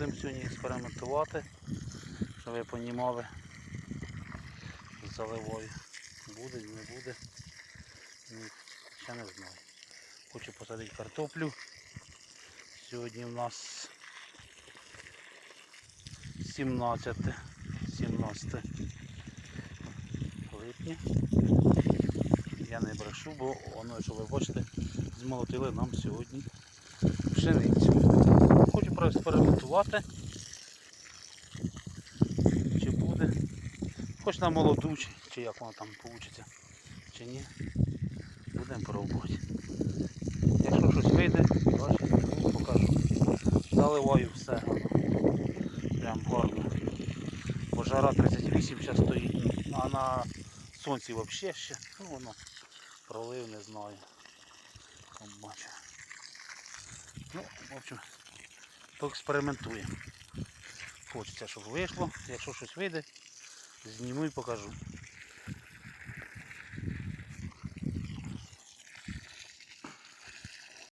Будемо сьогодні експериментувати, щоб ви понімали з заливою. Буде, не буде. Ні, ще не знаю. Хочу посадити картоплю. Сьогодні в нас 17, 17 липня. Я не брешу, бо воно, що ви бачите, змолотили нам сьогодні пшеницю. Хочу проекспериментувати. Чи буде. Хоч на молоду, чи, чи як воно там вийде, чи ні. Будемо пробувати. Якщо щось вийде, бачите, ну, покажу. Заливаю все. Прям гарно. Бо жара 38 зараз стоїть, а на сонці взагалі ще. Ну воно пролив не знаю. Бачу. Ну, в общем, поекспериментуємо. Хочеться, щоб вийшло. Якщо щось вийде, зніму і покажу.